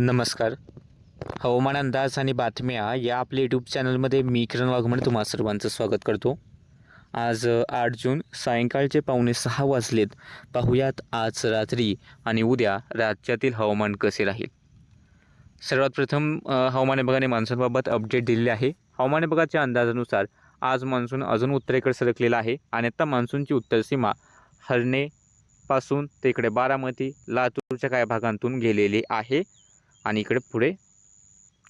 नमस्कार. हवामान अंदाज आणि बातम्या या आपल्या यूट्यूब चॅनलमध्ये मी किरण वाघमणे तुम्हा सर्वांचं स्वागत करतो. आज आठ जून सायंकाळचे पावणे सहा वाजलेत. पाहूयात आज रात्री आणि उद्या राज्यातील हवामान कसे राहील? सर्वात प्रथम हवामान विभागाने मान्सूनबाबत अपडेट दिलेले आहे. हवामान विभागाच्या अंदाजानुसार आज मान्सून अजून उत्तरेकडे सरकलेला आहे आणि आता मान्सूनची उत्तर सीमा हरणेपासून ते इकडे बारामती लातूरच्या काही भागांतून गेलेली आहे. आणि इकडे पुढे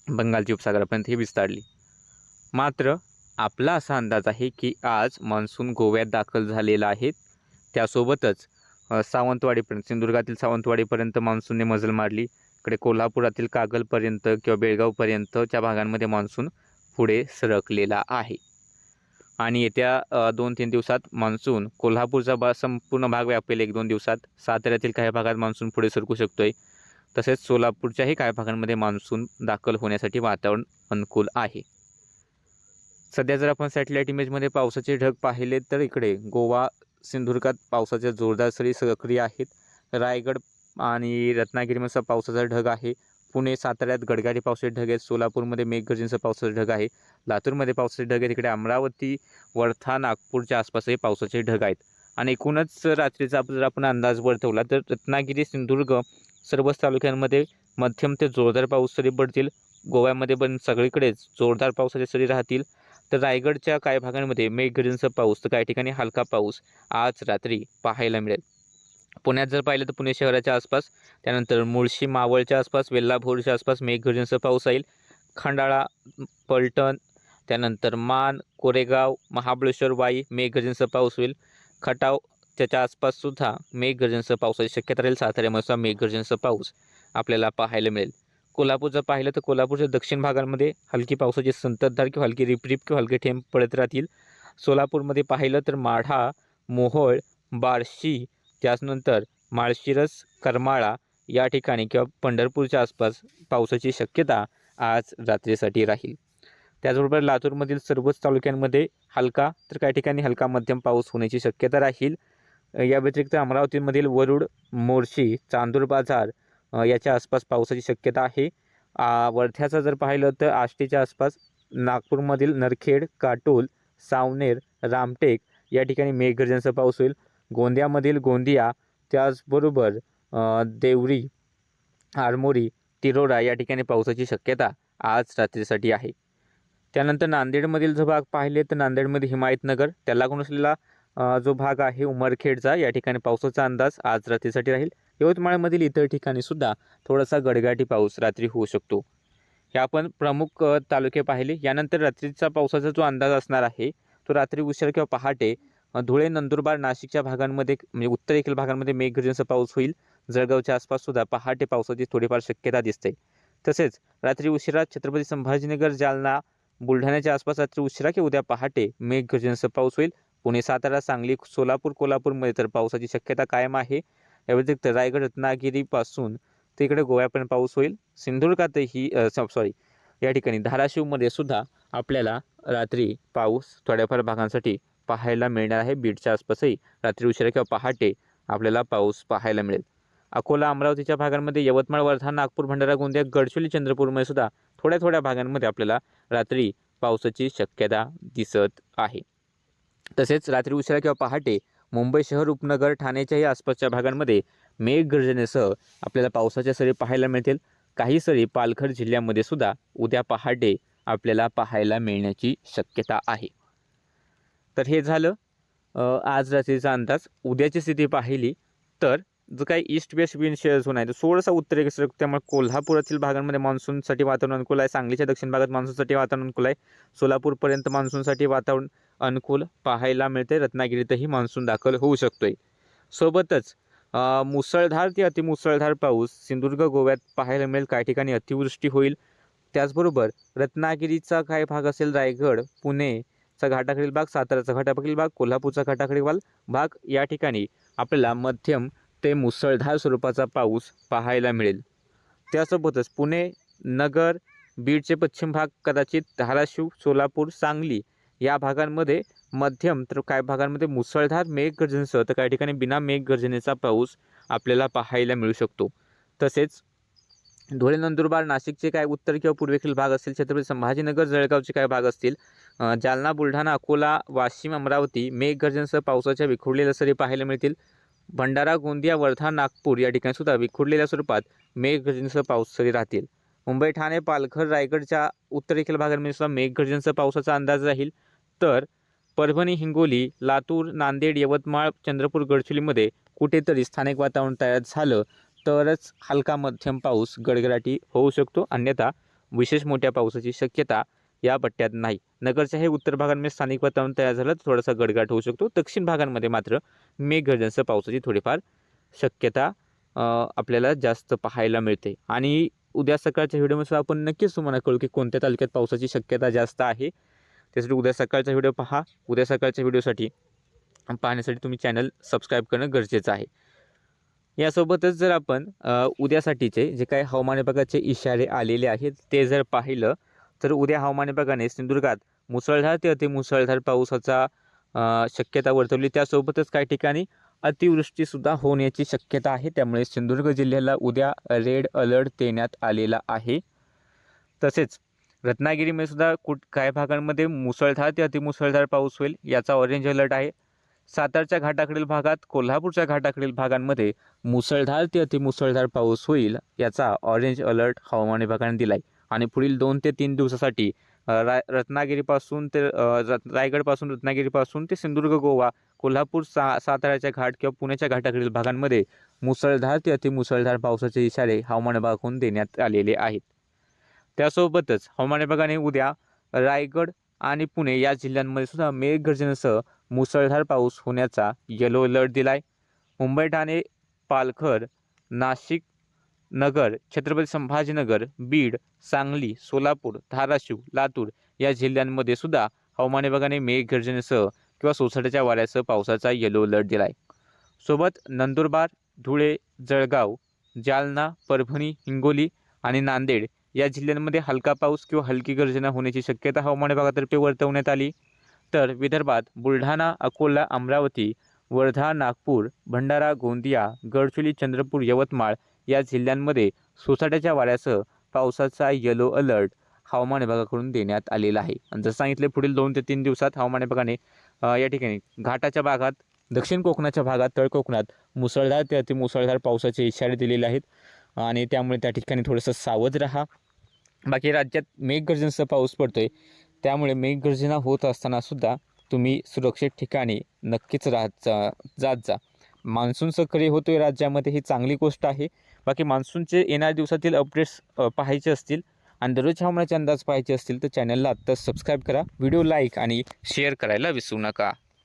बंगालची उपसागरापर्यंत ही विस्तारली मात्र आपला असा अंदाज आहे की आज मान्सून गोव्यात दाखल झालेला आहे. त्यासोबतच सावंतवाडीपर्यंत सिंधुदुर्गातील सावंतवाडीपर्यंत मान्सूनने मजल मारली. इकडे कोल्हापुरातील कागलपर्यंत किंवा बेळगावपर्यंतच्या भागांमध्ये मान्सून पुढे सरकलेला आहे. आणि येत्या दोन तीन दिवसात मान्सून कोल्हापूरचा बा संपूर्ण भाग व्यापेल. एक दोन दिवसात साताऱ्यातील काही भागात मान्सून पुढे सरकू शकतो आहे तसेच सोलापूरच्याही काही भागांमध्ये मान्सून दाखल होण्यासाठी वातावरण अनुकूल आहे. सध्या जर आपण सॅटेलाईट इमेजमध्ये पावसाचे ढग पाहिले तर इकडे गोवा सिंधुदुर्गात पावसाच्या जोरदार सरी सक्रिय आहेत. रायगड आणि रत्नागिरीमध्ये पावसाचा ढग आहे. पुणे साताऱ्यात गडगाडी पावसाचे ढग आहेत. सोलापूरमध्ये मेघगर्जींचा पावसाचा ढग आहे. लातूरमध्ये पावसाचे ढग आहेत. इकडे अमरावती वर्धा नागपूरच्या आसपासही पावसाचे ढग आहेत. आणि एकूणच रात्रीचा जर आपण अंदाज वर्तवला तर रत्नागिरी सिंधुदुर्ग सर्वच तालुक्यांमध्ये मध्यम ते जोरदार पाऊस सरी पडतील. गोव्यामध्ये पण सगळीकडेच जोरदार पावसाचे सरी राहतील. तर रायगडच्या काही भागांमध्ये मेघगर्जनचा पाऊस तर काही ठिकाणी हलका पाऊस आज रात्री पाहायला मिळेल. पुण्यात जर पाहिलं तर पुणे शहराच्या आसपास त्यानंतर मुळशी मावळच्या आसपास वेल्लाभोरच्या आसपास मेघगर्जनचा पाऊस येईल. खंडाळा पलटण त्यानंतर मान कोरेगाव महाबळेश्वर वाई मेघगर्जनचा पाऊस होईल. खटाव त्याच्या आसपाससुद्धा मेघगर्जनसह पावसाची शक्यता राहील साताऱ्यामध्ये मेघगर्जनसह पाऊस आपल्याला पाहायला मिळेल. कोल्हापूर जर पाहिलं तर कोल्हापूरच्या दक्षिण भागांमध्ये हलकी पावसाची संततधार किंवा हलकी रिपरिप किंवा हलके थेंब पडत राहतील. सोलापूरमध्ये पाहिलं तर माढा मोहोळ बार्शी त्याचनंतर माळशिरस करमाळा या ठिकाणी किंवा पंढरपूरच्या आसपास पावसाची शक्यता आज रात्रीसाठी राहील. त्याचबरोबर लातूरमधील सर्वच तालुक्यांमध्ये हलका तर काही ठिकाणी हलका मध्यम पाऊस होण्याची शक्यता राहील. या व्यतिरिक्त अमरावतीमधील वरुड मोर्शी चांदूर बाजार याच्या आसपास पावसाची शक्यता आहे. वर्ध्याचा वर्ध्याचं जर पाहिलं तर आष्टीच्या आसपास नागपूरमधील नरखेड काटोल सावनेर रामटेक या ठिकाणी मेघगर्जनचा पाऊस होईल. गोंदियामधील गोंदिया त्याचबरोबर देवरी आरमोरी तिरोडा या ठिकाणी पावसाची शक्यता आज रात्रीसाठी आहे. त्यानंतर नांदेडमधील जो भाग पाहिले तर नांदेडमध्ये हिमायतनगर त्याला लागून असलेला जो भाग आहे उमरखेडचा या ठिकाणी पावसाचा अंदाज आज रात्रीसाठी राहील. यवतमाळमधील इतर ठिकाणी सुद्धा थोडासा गडगाटी पाऊस रात्री होऊ शकतो. हे आपण प्रमुख तालुके पाहिले. यानंतर रात्रीचा पावसाचा जो अंदाज असणार आहे तो रात्री उशीर किंवा पहाटे धुळे नंदुरबार नाशिकच्या भागांमध्ये म्हणजे उत्तरेकडील भागांमध्ये मेघगर्जनेचा पाऊस होईल. जळगावच्या आसपास सुद्धा पहाटे पावसाची थोडीफार शक्यता दिसते. तसेच रात्री उशिरा छत्रपती संभाजीनगर जालना बुलढाण्याच्या आसपास रात्री उशिरा की उद्या पहाटे मेघगर्जनेचा पाऊस होईल. पुणे सातारा सांगली सोलापूर कोल्हापूरमध्ये तर पावसाची शक्यता कायम आहे. या व्यतिरिक्त रायगड रत्नागिरीपासून ते इकडे गोव्यापर्यंत पाऊस होईल. सिंधुदुर्गातही सॉरी या ठिकाणी धाराशिवमध्ये सुद्धा आपल्याला रात्री पाऊस थोड्याफार भागांसाठी पाहायला मिळणार आहे. बीडच्या आसपासही रात्री उशिरा किंवा पहाटे आपल्याला पाऊस पाहायला मिळेल. अकोला अमरावतीच्या भागांमध्ये यवतमाळ वर्धा नागपूर भंडारा गोंदिया गडचिरोली चंद्रपूरमध्ये सुद्धा थोड्या थोड्या भागांमध्ये आपल्याला रात्री पावसाची शक्यता दिसत आहे. तसेच रात्री उशिरा किंवा पहाटे मुंबई शहर उपनगर ठाण्याच्याही आसपासच्या भागांमध्ये मेघगर्जनेसह आपल्याला पावसाच्या सरी पाहायला मिळतील. काही सरी पालघर जिल्ह्यामध्ये सुद्धा उद्या पहाटे आपल्याला पाहायला मिळण्याची शक्यता आहे. तर हे झालं. आज रात्रीचा अंदाज. उद्याची स्थिती पाहिली तर जो काही east west wind share zone आहे तो थोडासा उत्तरेकडे त्यामुळे कोल्हापुरातील भागांमध्ये मान्सूनसाठी वातावरण अनुकूल आहे. सांगलीच्या दक्षिण भागात मान्सूनसाठी वातावरण अनुकूल आहे. सोलापूरपर्यंत मान्सूनसाठी वातावरण अनुकूल पाहायला मिळते. रत्नागिरीतही मान्सून दाखल होऊ शकतोय. सोबतच मुसळधार ते अतिमुसळधार पाऊस सिंधुदुर्ग गोव्यात पाहायला मिळेल. काही ठिकाणी अतिवृष्टी होईल. त्याचबरोबर रत्नागिरीचा काही भाग असेल रायगड पुणेचा घाटाकडील भाग साताराचा घाटाकडील भाग कोल्हापूरचा घाटाकडील भाग या ठिकाणी आपल्याला मध्यम ते मुसळधार स्वरूपाचा पाऊस पाहायला मिळेल. त्यासोबतच पुणे नगर बीडचे पश्चिम भाग कदाचित धाराशिव सोलापूर सांगली या भागांमध्ये मध्यम तर काही भागांमध्ये मुसळधार मेघगर्जनेसह तर काही ठिकाणी बिना मेघगर्जनेचा पाऊस आपल्याला पाहायला मिळू शकतो. तसेच धुळे नंदुरबार नाशिकचे काय उत्तर किंवा पूर्वेकडील भाग असतील छत्रपती संभाजीनगर जळगावचे काय भाग असतील जालना बुलढाणा अकोला वाशिम अमरावती मेघगर्जनसह पावसाच्या विखुरलेल्या सरी पाहायला मिळतील. भंडारा गोंदिया वर्धा नागपूर या ठिकाणी सुद्धा विखुरलेल्या स्वरूपात मेघगर्जनेसह पाऊस सरी राहतील. मुंबई ठाणे पालघर रायगडच्या उत्तरेकडील भागांमध्ये सुद्धा मेघगर्जनसह पावसाचा अंदाज राहील. तर परभणी हिंगोली लातूर नांदेड यवतमाळ चंद्रपूर गडचिरोलीमध्ये कुठेतरी स्थानिक वातावरण तयार झालं तरच हलका मध्यम पाऊस गडगडाटी होऊ शकतो. अन्यथा विशेष मोठ्या पावसाची शक्यता या पट्ट्यात नाही. नगरच्या हे उत्तर भागांमध्ये स्थानिक वातावरण तयार झालं तर थोडासा गडगाट होऊ शकतो. दक्षिण भागांमध्ये मात्र मेघगर्जनसह पावसाची थोडीफार शक्यता आपल्याला जास्त पाहायला मिळते. आणि उद्या सकाळच्या व्हिडिओमध्ये आपण नक्कीच तुम्हाला कळू की कोणत्या तालुक्यात पावसाची शक्यता जास्त आहे. त्यासाठी उद्या सकाळचा व्हिडिओ पहा. उद्या सकाळच्या व्हिडिओसाठी पाहण्यासाठी तुम्ही चॅनल सबस्क्राईब करणं गरजेचं आहे. यासोबतच जर आपण उद्यासाठीचे जे काही हवामान विभागाचे इशारे आलेले आहेत ते जर पाहिलं तर उद्या हवामान विभागाने सिंधुदुर्गात मुसळधार ते अतिमुसळधार पावसाचा पाऊसाचा शक्यता वर्तवली. त्यासोबतच काही ठिकाणी अतिवृष्टीसुद्धा होण्याची शक्यता आहे. त्यामुळे सिंधुदुर्ग जिल्ह्याला उद्या रेड अलर्ट देण्यात आलेला आहे. तसेच रत्नागिरीमध्ये सुद्धा कुठ काही भागांमध्ये मुसळधार ते अतिमुसळधार पाऊस होईल याचा ऑरेंज अलर्ट आहे. सातारच्या घाटाकडील भागात कोल्हापूरच्या घाटाकडील भागांमध्ये मुसळधार ते अतिमुसळधार पाऊस होईल याचा ऑरेंज अलर्ट हवामान विभागाने दिला आहे आणि पुढील दोन ते तीन दिवसासाठी रा रत्नागिरीपासून ते रत- रायगडपासून रत्नागिरीपासून ते सिंधुदुर्ग गोवा कोल्हापूर सा साताऱ्याच्या घाट किंवा पुण्याच्या घाटाकडील भागांमध्ये मुसळधार ते अतिमुसळधार पावसाचे इशारे हवामान विभागाकडून देण्यात आलेले आहेत. त्यासोबतच हवामान विभागाने उद्या रायगड आणि पुणे या जिल्ह्यांमध्ये सुद्धा मेघगर्जनेसह मुसळधार पाऊस होण्याचा येलो अलर्ट दिलाय. मुंबई ठाणे पालघर नाशिक नगर छत्रपती संभाजीनगर बीड सांगली सोलापूर धाराशिव लातूर या जिल्ह्यांमध्ये सुद्धा हवामान विभागाने मेघगर्जनेसह किंवा सोसाट्याच्या वाऱ्यासह पावसाचा येलो अलर्ट दिलाय. सोबत नंदुरबार धुळे जळगाव जालना परभणी हिंगोली आणि नांदेड या जिल्ह्यांमध्ये हलका पाऊस किंवा हलकी गर्जना होण्याची शक्यता हवामान विभागातर्फे वर्तवण्यात आली. तर विदर्भात बुलढाणा अकोला अमरावती वर्धा नागपूर भंडारा गोंदिया गडचिरोली चंद्रपूर यवतमाळ या जिल्ह्यांमध्ये सोसाट्याच्या वाऱ्यासह पावसाचा येलो अलर्ट हवामान विभागाकडून देण्यात आलेला आहे. आणि जसं सांगितले पुढील दोन ते तीन दिवसात हवामान विभागाने या ठिकाणी घाटाच्या भागात दक्षिण कोकणाच्या भागात तळ कोकणात मुसळधार ते अतिमुसळधार पावसाचे इशारे दिलेले आहेत. आणि त्यामुळे त्या ठिकाणी थोडंसं सावध राहा. बाकी राज्यात मेघगर्जनेसह पाऊस पडतो आहे त्यामुळे मेघगर्जना होत असताना सुद्धा तुम्ही सुरक्षित ठिकाणी नक्कीच राहत जा जात जा. मान्सून सक्रिय आहे राज्यामध्ये ही चांगली गोष्ट आहे. बाकी मान्सूनचे येणाऱ्या दिवसातील अपडेट्स पाहायचे असतील आणि दररोज हवामानाचे अंदाज पाहायचे असतील तर चॅनलला आत्ताच सबस्क्राईब करा. व्हिडिओ लाईक आणि शेअर करायला विसरू नका.